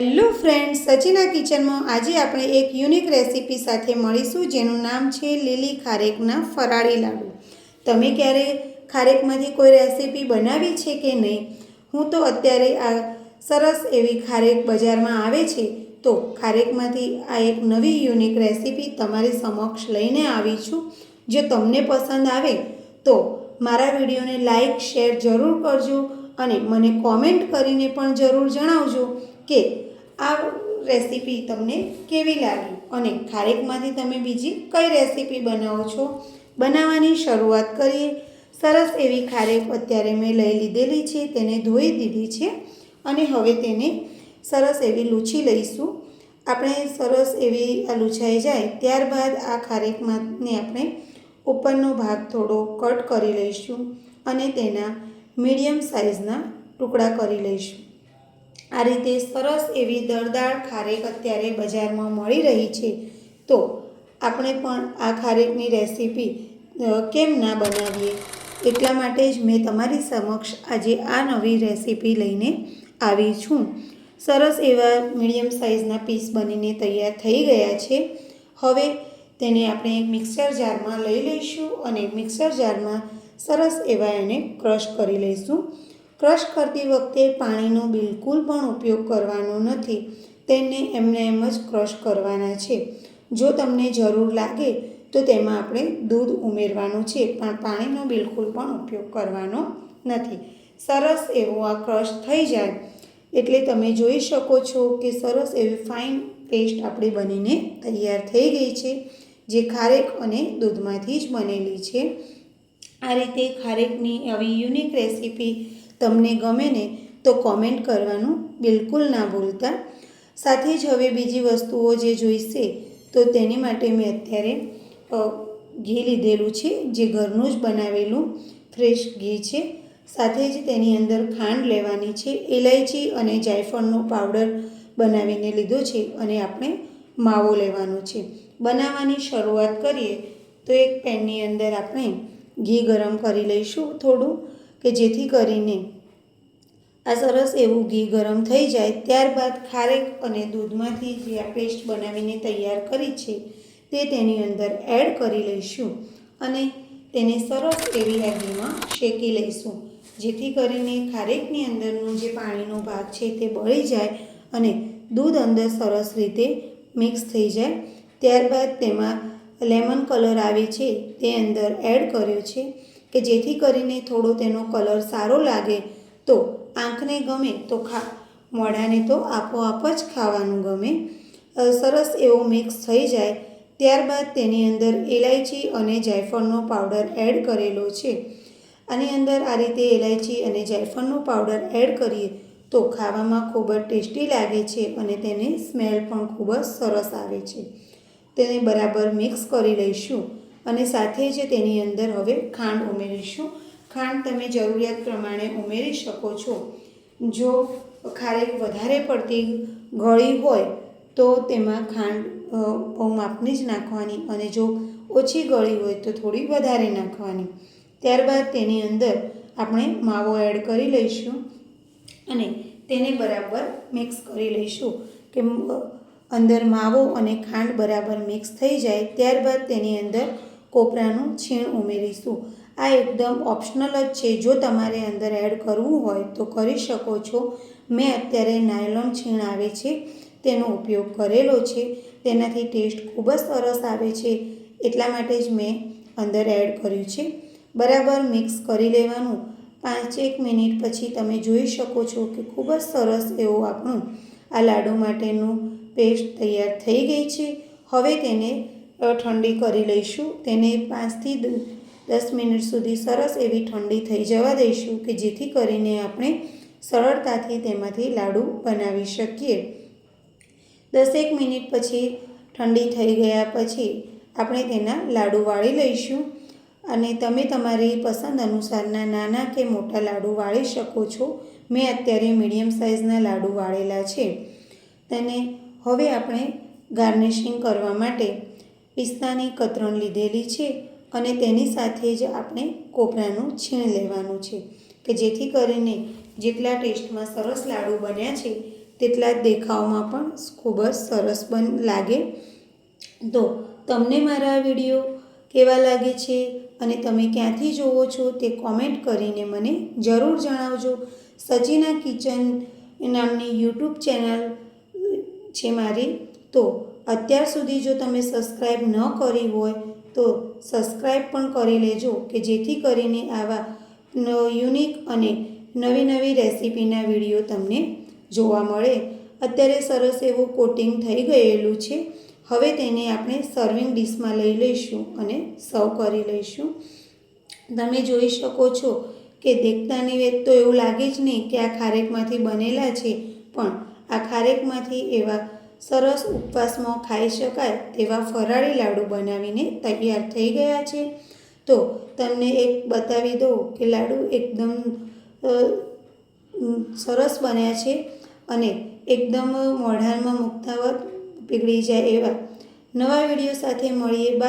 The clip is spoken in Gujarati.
હેલો ફ્રેન્ડ સચિના કિચનમાં આજે આપણે એક યુનિક રેસીપી સાથે મળીશું જેનું નામ છે લીલી ખારેકના ફરાળી લાડુ. તમે ક્યારે ખારેકમાંથી કોઈ રેસીપી બનાવી છે કે નહીં? હું તો અત્યારે આ સરસ એવી ખારેક બજારમાં આવે છે, તો ખારેકમાંથી આ એક નવી યુનિક રેસીપી તમારી સમક્ષ લઈને આવી છું. જો તમને પસંદ આવે, તો મારા વિડીયોને લાઇક શેર જરૂર કરજો અને મને કોમેન્ટ કરીને પણ જરૂર જણાવજો કે આ રેસીપી તમને કેવી લાગી? અને ખારેકમાંથી તમે બીજી કઈ રેસીપી બનાવો છો? બનાવવાની શરૂઆત કરીએ. સરસ એવી ખારેક અત્યારે મેં લઈ લીધેલી છે, તેને ધોઈ દીધી છે અને હવે તેને સરસ એવી લૂછી લઈશું. આપણે સરસ એવી આ લૂછાઈ જાય ત્યારબાદ આ ખારેકમાંને આપણે ઉપરનો ભાગ થોડો કટ કરી લઈશું અને તેના મીડિયમ સાઇઝના ટુકડા કરી લઈશું. આ રીતે સરસ એવી દળદાર ખારેક અત્યારે બજારમાં મળી રહી છે. તો આપણે પણ આ ખારેકની રેસીપી કેમ ના બનાવીએ? એટલા માટે જ મેં તમારી સમક્ષ આજે આ નવી રેસીપી લઈને આવી છું. સરસ એવા મીડિયમ સાઇઝના પીસ બનીને તૈયાર થઈ ગયા છે. હવે તેને આપણે મિક્સર જારમાં લઈ લઈશું અને મિક્સર જારમાં સરસ એવા એને ક્રશ કરી લઈશું. ક્રશ કરતી વખતે પાણીનો બિલકુલ પણ ઉપયોગ કરવાનો નથી. તેને એમને એમ જ ક્રશ કરવાના છે. જો તમને જરૂર લાગે, તો તેમાં આપણે દૂધ ઉમેરવાનું છે, પણ પાણીનો બિલકુલ પણ ઉપયોગ કરવાનો નથી. સરસ એવો આ ક્રશ થઈ જાય. એટલે તમે જોઈ શકો છો કે સરસ એવી ફાઇન પેસ્ટ આપણી બનીને તૈયાર થઈ ગઈ છે, જે ખારેક અને દૂધમાંથી જ બનેલી છે. આ રીતે ખારેકની આવી યુનિક રેસીપી તમને ગમે ને તો કોમેન્ટ કરવાનું બિલકુલ ના ભૂલતા. સાથે જ હવે બીજી વસ્તુઓ જે જોઈશે તો તેની માટે મેં અત્યારે ઘી લીધેલું છે, જે ઘરનું જ બનાવેલું ફ્રેશ ઘી છે. સાથે જ તેની અંદર ખાંડ લેવાની છે ઇલાયચી અને જાયફળનો પાવડર બનાવીને લીધો છે અને આપણે માવો લેવાનો છે. બનાવવાની શરૂઆત કરીએ તો એક પેનની અંદર આપણે ઘી ગરમ કરી લઈશું થોડું. કે જેથી કરીને આ સરસ એવું ઘી ગરમ થઈ જાય, ત્યારબાદ ખારેક અને દૂધમાંથી જે આ પેસ્ટ બનાવીને તૈયાર કરી છે, તે તેની અંદર એડ કરી લઈશું અને તેને સરસ એવી આ ઘીમાં શેકી લઈશું. જેથી કરીને ખારેકની અંદરનું જે પાણીનો ભાગ છે તે બળી જાય અને દૂધ અંદર સરસ રીતે મિક્સ થઈ જાય. ત્યારબાદ તેમાં લેમન કલર આવે છે તે અંદર એડ કર્યો છે. કે જેથી કરીને થોડો તેનો કલર સારો લાગે, તો આંખને ગમે તો ખા, મોઢાને તો આપોઆપ જ ખાવાનું ગમે. સરસ એવો મિક્સ થઈ જાય. ત્યારબાદ તેની અંદર ઇલાયચી અને જાયફળનો પાવડર એડ કરેલો છે. આની અંદર આ રીતે ઇલાયચી અને જાયફળનો પાવડર એડ કરીએ, તો ખાવામાં ખૂબ જ ટેસ્ટી લાગે છે અને તેને સ્મેલ પણ ખૂબ જ સરસ આવે છે. તેને બરાબર મિક્સ કરી લઈશું. અને સાથે જ તેની અંદર હવે ખાંડ ઉમેરીશું. ખાંડ તમે જરૂરિયાત પ્રમાણે ઉમેરી શકો છો. જો ખારેક વધારે પડતી ગળી હોય તો તેમાં ખાંડ બહુ માપની જ નાખવાની અને જો ઓછી ગળી હોય તો થોડી વધારે નાખવાની. ત્યારબાદ તેની અંદર આપણે માવો એડ કરી લઈશું અને તેને બરાબર મિક્સ કરી લઈશું કે અંદર માવો અને ખાંડ બરાબર મિક્સ થઈ જાય. ત્યારબાદ તેની અંદર કોપરાનું છીણ ઉમેરીશું. આ એકદમ ઓપ્શનલ જ છે. જો તમારે અંદર એડ કરવું હોય તો કરી શકો છો. મેં અત્યારે નાયલોન છીણ આવે છે, તેનો ઉપયોગ કરેલો છે. તેનાથી ટેસ્ટ ખૂબ જ સરસ આવે છે. એટલા માટે જ મેં અંદર એડ કર્યું છે. બરાબર મિક્સ કરી લેવાનું. પાંચેક મિનિટ પછી તમે જોઈ શકો છો કે ખૂબ જ સરસ એવો આપણું આ લાડુ માટેનું પેસ્ટ તૈયાર થઈ ગઈ છે. હવે તેને ઠંડી કરી લઈશું. તેને પાંચથી દસ મિનિટ સુધી સરસ એવી ઠંડી થઈ જવા દઈશું કે જેથી કરીને આપણે સરળતાથી તેમાંથી લાડુ બનાવી શકીએ. દસેક મિનિટ પછી ઠંડી થઈ ગયા પછી આપણે તેના લાડુ વાળી લઈશું. અને તમે તમારી પસંદ અનુસારના નાના કે મોટા લાડુ વાળી શકો છો. મેં અત્યારે મીડિયમ સાઇઝના લાડુ વાળેલા છે. તેને હવે આપણે ગાર્નિશિંગ કરવા માટે પિસ્તાની કતરણ લીધેલી છે અને તેની સાથે જ આપણે કોપરાનું છીણ લેવાનું છે કે જેથી કરીને જેટલા ટેસ્ટમાં સરસ લાડુ બન્યા છે, તેટલા દેખાવમાં પણ ખૂબ જ સરસ બન લાગે. તો તમને મારા વીડિયો કેવા લાગે છે અને તમે ક્યાંથી જોવો છો તે કોમેન્ટ કરીને મને જરૂર જણાવજો. સચિના કિચન નામની યુટ્યુબ ચેનલ છે મારી. તો અત્યાર સુધી જો તમે સબસ્ક્રાઈબ ન કરી હોય તો સબસ્ક્રાઈબ પણ કરી લેજો કે જેથી કરીને આવા યુનિક અને નવી નવી રેસિપીના વીડિયો તમને જોવા મળે. અત્યારે સરસ એવું કોટિંગ થઈ ગયેલું છે. હવે તેને આપણે સર્વિંગ ડીશમાં લઈ લઈશું અને સર્વ કરી લઈશું. તમે જોઈ શકો છો કે દેખતાની વેત તો એવું લાગે જ નહીં કે આ ખારેકમાંથી બનેલા છે, પણ આ ખારેકમાંથી એવા સરસ ઉપવાસમાં ખાઈ શકાય તેવા ફરાળી લાડુ બનાવીને તૈયાર થઈ ગયા છે. તો તમને એક બતાવી દઉં કે લાડુ એકદમ સરસ બન્યા છે અને એકદમ મોઢામાં મૂકતા પીગળી જાય એવા. નવા વીડિયો સાથે મળીએ. બાય.